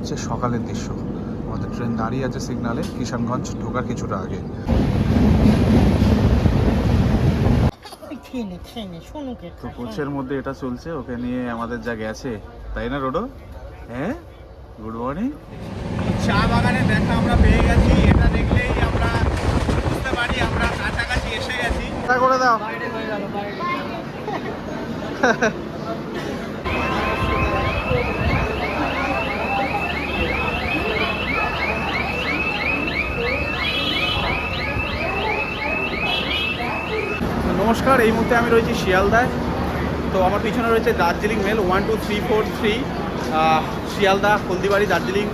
হচ্ছে সকালের দৃশ্য। আমাদের ট্রেন দাঁড়িয়ে আছে সিগনালে। কিষানগঞ্জ ঢোকার কিছুটা আগে। তো কোচের মধ্যে এটা চলছে ওকে নিয়ে আমাদের যা গেছে। তাই না রোডো? হ্যাঁ? গুড মর্নিং চা বাগানে দেখা আমরা পেয়ে গেছি। এটা দেখলেই আমরা বুঝতে পারি আমরা কাছাকাছি এসে গেছি। করে দাও। বাইরে হয়ে গেল বাইরে। নমস্কার, এই মুহূর্তে আমি রয়েছি শিয়ালদায়। তো আমার পিছনে রয়েছে Darjeeling mail one two three four three Sealdah, Haldibari, Darjeeling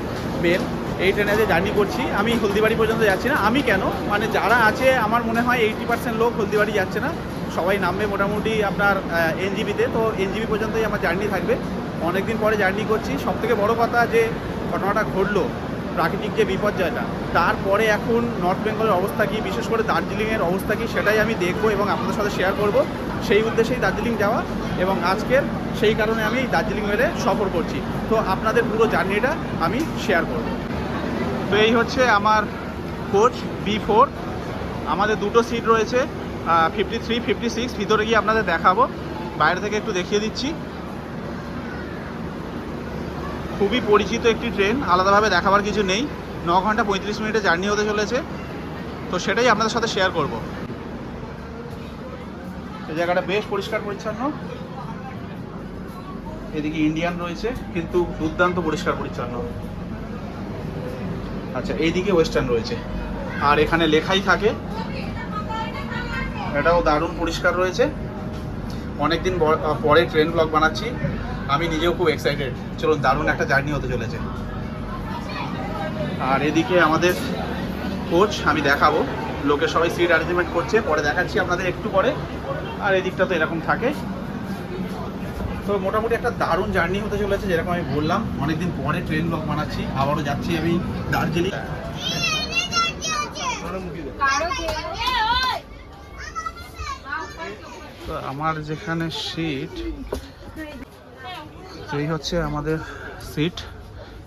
mail. এই ট্রেনে যে জার্নি করছি, আমি হলদিবাড়ি পর্যন্ত যাচ্ছি না। আমি কেন? মানে যারা আছে, আমার মনে হয় এইটি পার্সেন্ট লোক হলদিবাড়ি যাচ্ছে না। সবাই নামবে মোটামুটি আপনার এনজিবিতে তো। এনজিবি পর্যন্তই আমার জার্নি থাকবে। অনেকদিন পরে জার্নি করছি। সব থেকে বড় কথা যে ঘটনাটা ঘটলো প্রাকৃতিক যে বিপর্যয়টা, তারপরে এখন নর্থ বেঙ্গলের অবস্থা কী, বিশেষ করে দার্জিলিংয়ের অবস্থা কী, সেটাই আমি দেখব এবং আপনাদের সাথে শেয়ার করব। সেই উদ্দেশ্যেই দার্জিলিং যাওয়া এবং আজকের সেই কারণে আমি দার্জিলিং মেলে সফর করছি। তো আপনাদের পুরো জার্নিটা আমি শেয়ার করব। তো এই হচ্ছে আমার কোচ বি ফোর আমাদের দুটো সিট রয়েছে ফিফটি থ্রি ফিফটি সিক্স ভিতরে গিয়ে আপনাদের দেখাবো। বাইরে থেকে একটু দেখিয়ে দিচ্ছি। খুবই পরিচিত একটি ট্রেন, আলাদাভাবে দেখাবার কিছু নেই। ন ঘণ্টা পঁয়ত্রিশ মিনিটে জার্নি হতে চলেছে। তো সেটাই আপনাদের সাথে শেয়ার করব। এই জায়গাটা বেশ পরিষ্কার পরিচ্ছন্ন। এদিকে ইন্ডিয়ান রয়েছে, কিন্তু দুর্দান্ত পরিষ্কার পরিচ্ছন্ন। আচ্ছা এইদিকে ওয়েস্টার্ন রয়েছে। আর এখানে লেখাই থাকে। এটাও দারুণ পরিষ্কার রয়েছে। অনেকদিন পরে ট্রেন ব্লগ বানাচ্ছি। আমি নিজেও খুব এক্সাইটেড চলুন, দারুণ একটা জার্নি হতে চলেছে। আর এদিকে আমাদের কোচ আমি দেখাবো। লোকে সবাই সিট অ্যারেঞ্জমেন্ট করছে, পরে দেখাচ্ছি আপনাদের একটু পরে। আর এদিকটা তো এরকম থাকে। তো মোটামুটি একটা দারুণ জার্নি হতে চলেছে, যেরকম আমি বললাম। অনেকদিন পরে ট্রেন ব্লগ বানাচ্ছি। আবারও যাচ্ছি আমি দার্জিলিং। আমার যেখানে সিট এই হচ্ছে আমাদের সিট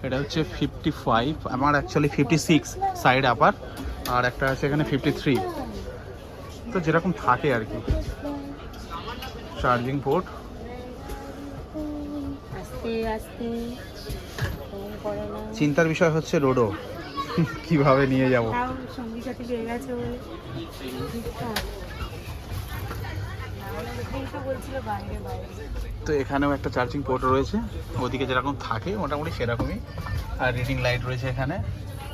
এটা হচ্ছে ফিফটি ফাইভ আমার actually fifty six side upper আর একটা আছে এখানে ফিফটি থ্রি তো যেরকম থাকে আর কি। চার্জিং পোর্ট চিন্তার বিষয় হচ্ছে রোডও কীভাবে নিয়ে যাব? সঙ্গী সাথী পেয়ে গেছে বলে ঠিকঠাক নাহলে ওখানেই তো এখানেও একটা চার্জিং পোর্ট রয়েছে। ওদিকে যেরকম থাকে, মোটামুটি সেরকমই। আর রিডিং লাইট রয়েছে এখানে,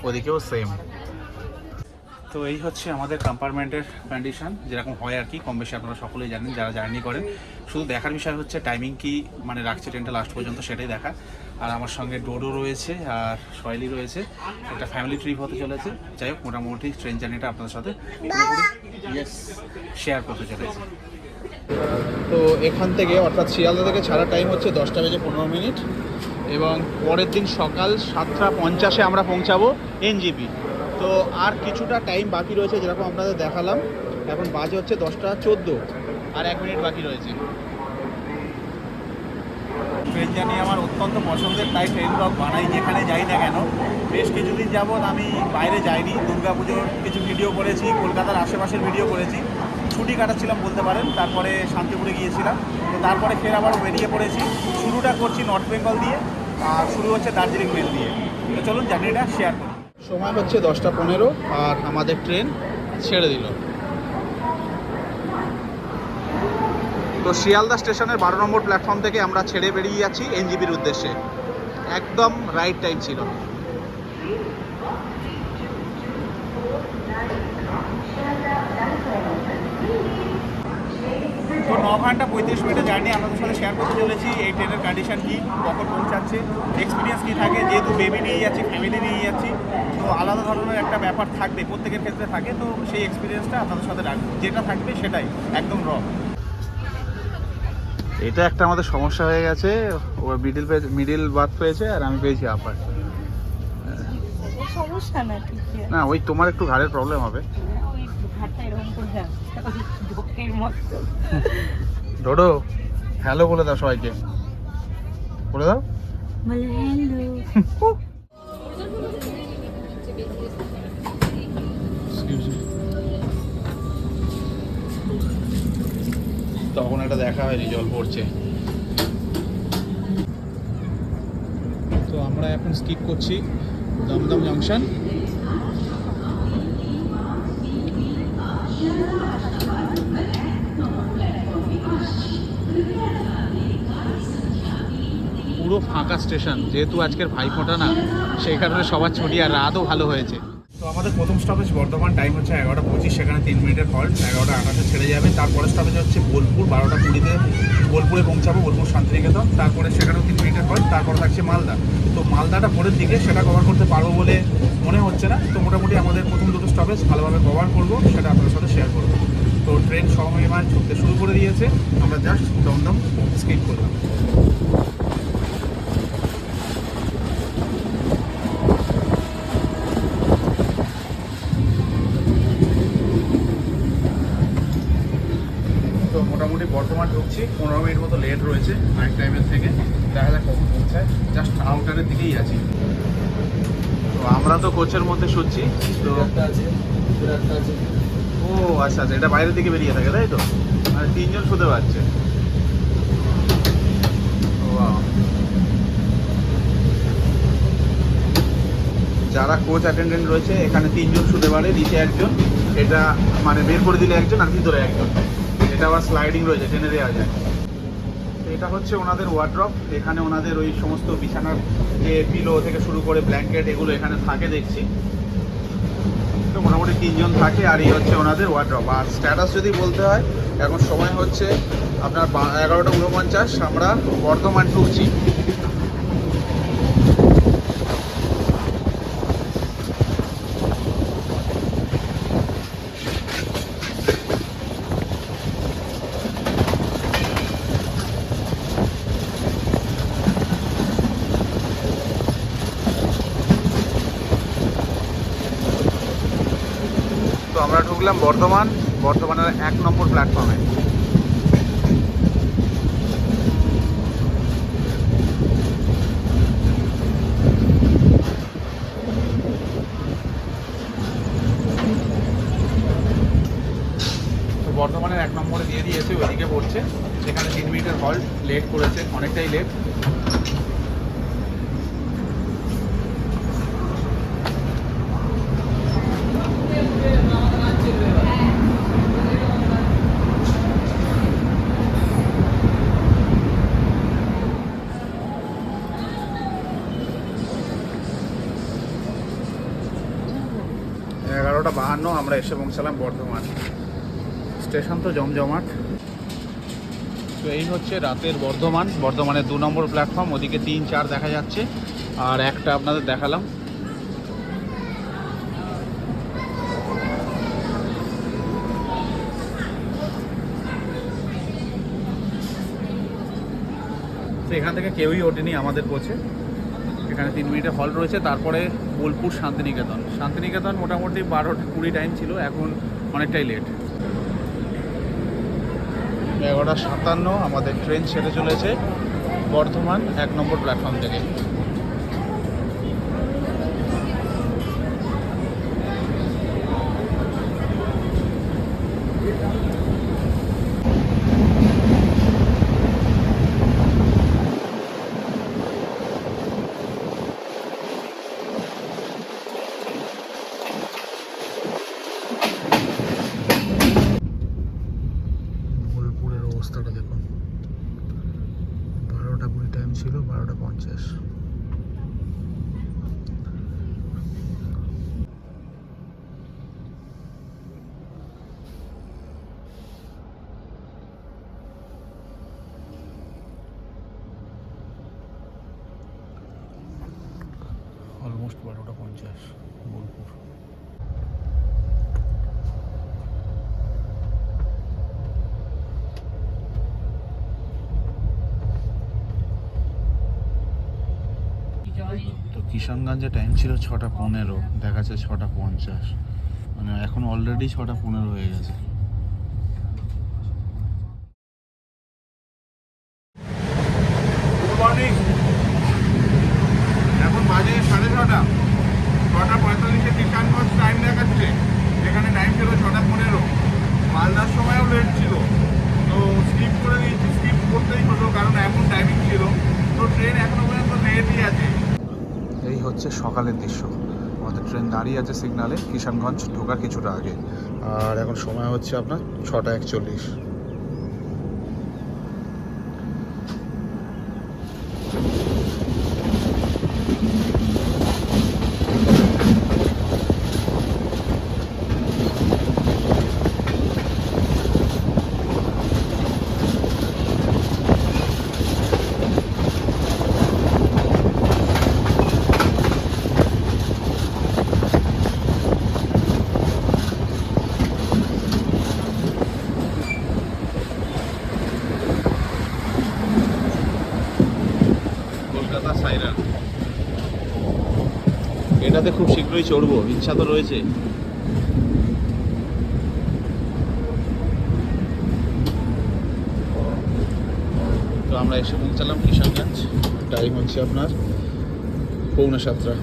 ওদিকেও সেম তো এই হচ্ছে আমাদের কম্পার্টমেন্টের কন্ডিশন যেরকম হয় আর কি, কম বেশি আপনারা সকলেই জানেন, যারা জার্নি করেন। শুধু দেখার বিষয় হচ্ছে টাইমিং কি মানে রাখছে ট্রেনটা লাস্ট পর্যন্ত সেটাই দেখা। আর আমার সঙ্গে ডোডো রয়েছে, আর সয়েলি রয়েছে। একটা ফ্যামিলি ট্রিপ হতে চলেছে। যাই হোক, মোটামুটি ট্রেন জার্নিটা আপনাদের সাথে শেয়ার করতে চলেছে। তো এখান থেকে, অর্থাৎ শিয়ালদা থেকে ছাড়ার টাইম হচ্ছে দশটা বেজে পনেরো মিনিট এবং পরের দিন সকাল সাতটা পঞ্চাশে আমরা পৌঁছাবো এনজিপি। তো আর কিছুটা টাইম বাকি রয়েছে যেরকম আপনাদের দেখালাম। এখন বাজে হচ্ছে দশটা চোদ্দ আর এক মিনিট বাকি রয়েছে। ট্রেন জার্নি আমার অত্যন্ত পছন্দের তাই ট্রেন ব্লগ বানাই, যেখানে যাই না কেন, বেশ কিছুদিন যাবৎ আমি বাইরে যাইনি। দুর্গাপুজোর কিছু ভিডিও করেছি, কলকাতার আশেপাশের ভিডিও করেছি। ছুটি কাটাচ্ছিলাম বলতে পারেন, তারপরে শান্তিপুরে গিয়েছিলাম। তো তারপরে ফের আবার বেরিয়ে পড়েছি। শুরুটা করছি নর্থ বেঙ্গল দিয়ে, আর শুরু হচ্ছে দার্জিলিং মেল দিয়ে। তো চলুন জার্নিটা শেয়ার করি। সময় হচ্ছে দশটা পনেরো, আর আমাদের ট্রেন ছেড়ে দিল। তো শিয়ালদা স্টেশনের বারো নম্বর প্ল্যাটফর্ম থেকে আমরা ছেড়ে বেরিয়ে যাচ্ছি এনজিবির উদ্দেশ্যে। একদম রাইট টাইম ছিল। তো ন ঘণ্টা পঁয়ত্রিশ মিনিটের জার্নি আপনাদের সাথে শেয়ার করতে চলেছি। এই ট্রেনের কন্ডিশন কী কখন পৌঁছাচ্ছে এক্সপিরিয়েন্স কী থাকে যেহেতু বেবি নিয়ে যাচ্ছি ফ্যামিলি নিয়ে যাচ্ছি তো আলাদা ধরনের একটা ব্যাপার থাকবে প্রত্যেকের ক্ষেত্রে থাকে তো সেই এক্সপিরিয়েন্সটা আপনাদের সাথে রাখব। যেটা থাকবে সেটাই একদম র এটা একটা আমাদের সমস্যা হয়ে গেছে ও মিডিল মিডিল বার্থ পেয়েছে আর আমি পেয়েছি আপার সমস্যা না না ওই তোমার একটু ঘাড়ের প্রবলেম হবে। ওই ঘাটটা এরকম করে মতো ডোডো হ্যালো বলে দাও সবাইকে। বলে দাও। বলে হ্যালো তখন একটা দেখা হয়নি জল পড়ছে। তো আমরা এখন স্কিপ করছি দমদম জংশন ফাঁকা স্টেশন, যেহেতু আজকের ভাইফোঁটা না, সেই কারণে সবার ছুটি আর রাতও ভালো হয়েছে। তো আমাদের প্রথম স্টপেজ বর্ধমান টাইম হচ্ছে এগারোটা পঁচিশ, সেখানে তিন মিনিটের হল্ট এগারোটা আঠাশে ছেড়ে যাবে। তারপরে স্টপেজ হচ্ছে বোলপুর, বারোটা কুড়িতে বোলপুরে পৌঁছাবো, বোলপুর শান্তিনিকেতন। তারপরে সেখানেও তিন মিনিটের হল্ট তারপরে থাকছে মালদা। তো মালদাটা পরের দিকে, সেটা কভার করতে পারব বলে মনে হচ্ছে না। তো মোটামুটি আমাদের প্রথম দুটো স্টপেজ ভালোভাবে কভার করব, সেটা আপনার সাথে শেয়ার করব। তো ট্রেন সময় ছুটতে শুরু করে দিয়েছে। আমরা জাস্ট দমদম স্কিপ করলাম। ঢুকছি পনেরো মিনিট মতো লেট রয়েছে নাইট টাইমের থেকে। দেখা যাক কখন পৌঁছায়। জাস্ট আউটারের দিকেই আছি। তো আমরা তো কোচের মধ্যে শুচ্ছি তো ও আচ্ছা আচ্ছা এটা বাইরের দিকে বেরিয়ে থাকে তাই তো? মানে তিনজন শুতে পারছে। যারা কোচ অ্যাটেন্ডেন্ট রয়েছে এখানে তিনজন শুতে পারে নিচে একজন। এটা মানে বের করে দিলে একজন আর ভিতরে একজন। এটা আবার স্লাইডিং রয়েছে, টেনে দেওয়া যায়। এটা হচ্ছে ওনাদের ওয়ার্ড্রপ এখানে ওনাদের ওই সমস্ত বিছানার যে পিলো থেকে শুরু করে ব্ল্যাঙ্কেট এগুলো এখানে থাকে দেখছি। তো মোটামুটি তিনজন থাকে আর এই হচ্ছে ওনাদের ওয়ার্ড্রপ আর স্ট্যাটাস যদি বলতে হয়, এখন সময় হচ্ছে আপনার এগারোটা উনপঞ্চাশ, আমরা বর্ধমান ঢুকছি তো আমরা ঢুকলাম বর্ধমান, বর্ধমানের এক নম্বর প্ল্যাটফর্মে বর্ধমানের এক নম্বরে দিয়ে দিয়েছে ওইদিকে পড়ছে সেখানে তিন মিনিটের হল্ট লেট করেছে, অনেকটাই লেট এগারোটা বাহান্ন, আমরা এসে পৌঁছালাম বর্ধমান। স্টেশন তো জমজমাট। তো এই হচ্ছে রাতের বর্ধমান। বর্ধমানের দু নম্বর প্ল্যাটফর্ম ওদিকে তিন, চার দেখা যাচ্ছে। আর একটা আপনাদের দেখালাম। তো এখান থেকে কেউই ওঠেনি আমাদের কোচে এখানে তিন মিনিটে হল রয়েছে। তারপরে বোলপুর শান্তিনিকেতন। শান্তিনিকেতন মোটামুটি বারোটা কুড়ি টাইম ছিল, এখন অনেকটাই লেট এগারোটা সাতান্ন, আমাদের ট্রেন ছেড়ে চলেছে বর্ধমান, এক নম্বর প্ল্যাটফর্ম থেকে বোলপুরের অবস্থাটা দেখুন বারোটা কুড়ি টাইম ছিল বারোটা পঞ্চাশ অলমোস্ট বারোটা পঞ্চাশ, বোলপুর। তো কিষানগঞ্জে টাইম ছিল ছটা পনেরো, দেখাচ্ছে ছটা পঞ্চাশ। মানে এখন অলরেডি ছটা পনেরো হয়ে গেছে গুড মর্নিং এখন বাজে সাড়ে ছটা ছটা পঁয়তাল্লিশে হচ্ছে সকালের দৃশ্য আমাদের ট্রেন দাঁড়িয়ে আছে সিগনালে কিষানগঞ্জ ঢোকার কিছুটা আগে। আর এখন সময় হচ্ছে আপনার ছটা একচল্লিশ। শীঘ্রই চড়বো, ইচ্ছা তো রয়েছে। তো আমরা এসে পৌঁছালাম কিষানগঞ্জ, টাইম হচ্ছে আপনার পৌনে সাতটা।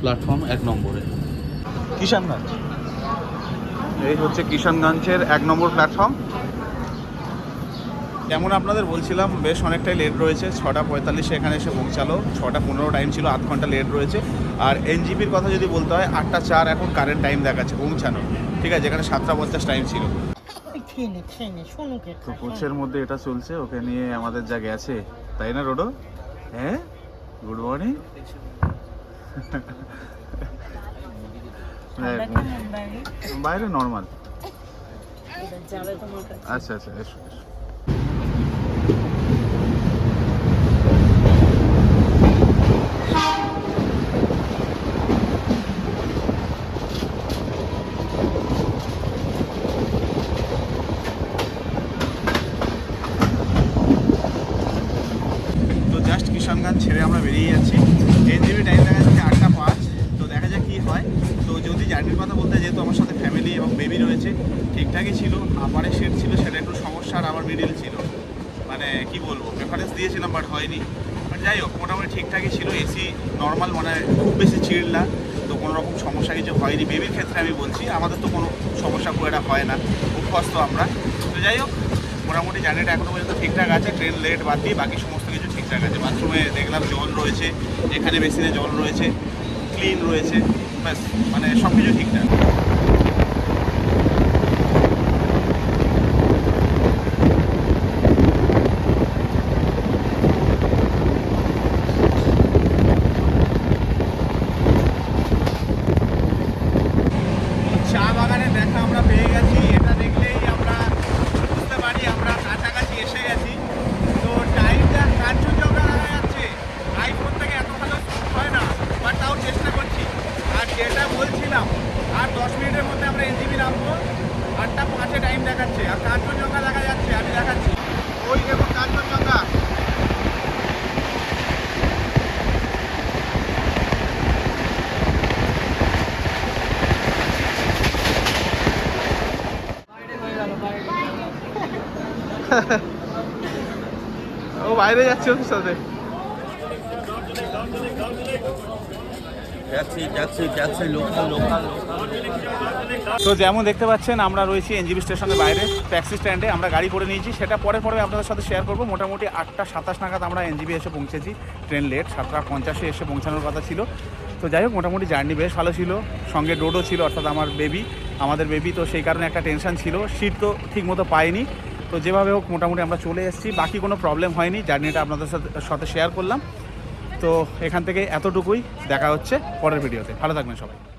প্ল্যাটফর্ম এক নম্বরে। কিষানগঞ্জ। এই হচ্ছে কিষানগঞ্জের এক নম্বর প্ল্যাটফর্ম। যেমন আপনাদের বলছিলাম, বেশ অনেকটাই লেট রয়েছে, ছটা পঁয়তাল্লিশে এখানে এসে পৌঁছালো, ছটা পনেরো টাইম ছিল, আধ ঘণ্টা লেট রয়েছে। আর এনজিপির কথা যদি বলতে হয় আটটা চার এখন কারেন্ট টাইম দেখাচ্ছে পৌঁছানো। ঠিক আছে এখানে সাতটা পঞ্চাশ টাইম ছিল। তো কোচের মধ্যে এটা চলছে ওকে নিয়ে আমাদের যা গেছে। তাই না রোডো? হ্যাঁ? গুড মর্নিং বাইরে? বাইরে নর্মাল আচ্ছা আচ্ছা এসো এসো তো জাস্ট কিষানগঞ্জ ছেড়ে আমরা বেরিয়ে যাচ্ছি। এনজিবি টাইম দেখা যাচ্ছে আটটা পাঁচ, তো দেখা যাক কী হয়। তো যদি জার্নির কথা বলতে যেহেতু আমার সাথে ফ্যামিলি এবং বেবি রয়েছে, ঠিকঠাকই ছিল আপারে সিট ছিল, সেটা একটু সমস্যা, আর আমার মিডিল ছিল। মানে কি বলব প্রেফারেন্স দিয়েছিলাম বাট হয়নি। বাট যাই হোক, মোটামুটি ঠিকঠাকই ছিল এসি নর্মাল মানে খুব বেশি চিড় না। তো কোনো রকম সমস্যা কিছু হয়নি। বেবির ক্ষেত্রে আমি বলছি, আমাদের তো কোনো সমস্যা খুব একটা হয় না। অভ্যস্ত আমরা। তো যাই হোক, মোটামুটি জার্নিটা এখনও পর্যন্ত ঠিকঠাক আছে ট্রেন লেট বাদ দিয়ে বাকি সমস্ত ঠিকঠাক আছে বাথরুমে দেখলাম জল রয়েছে, এখানে বেসিনে জল রয়েছে ক্লিন রয়েছে, ব্যাস মানে সব কিছু ঠিকঠাক চা বাগানের দেখা আমরা পেয়ে গেছি এটা দেখলেই আমরা বুঝতে পারি আমরা কাছাকাছি এসে গেছি তো টাইমটা কাঞ্চনজঙ্ঘা দেখা যাচ্ছে আইফোন থেকে এত ভালো shoot হয় না বাট তাও চেষ্টা করছি আর যেটা বলছিলাম আর দশ মিনিটের মধ্যে আমরা এনজিবি নামবো আটটা পাঁচে টাইম দেখাচ্ছে আর কাঞ্চনজঙ্ঘা দেখা যাচ্ছে আমি দেখাচ্ছি ওই দেখুন কাঞ্চনজঙ্ঘা ও বাইরে যাচ্ছে ওর সাথে। তো যেমন দেখতে পাচ্ছেন আমরা রয়েছি এনজিবি স্টেশনের বাইরে ট্যাক্সি স্ট্যান্ডে। আমরা গাড়ি করে নিয়েছি। সেটা পরে পরে আপনাদের সাথে শেয়ার করব। মোটামুটি আটটা সাতাশ নাগাদ আমরা এনজিবি এসে পৌঁছেছি। ট্রেন লেট সাতটা পঞ্চাশে এসে পৌঁছানোর কথা ছিল। তো যাই হোক মোটামুটি জার্নি বেশ ভালো ছিল। সঙ্গে ডোডো ছিল অর্থাৎ আমার বেবি আমাদের বেবি তো সেই কারণে একটা টেনশন ছিল। সিট তো ঠিকমতো পাইনি। তো যেভাবে হোক মোটামুটি আমরা চলে এসেছি। বাকি কোনো প্রবলেম হয়নি। জার্নিটা আপনাদের সাথে সাথে শেয়ার করলাম। তো এখান থেকে এতটুকুই। দেখা হচ্ছে পরের ভিডিওতে ভালো থাকবেন সবাই।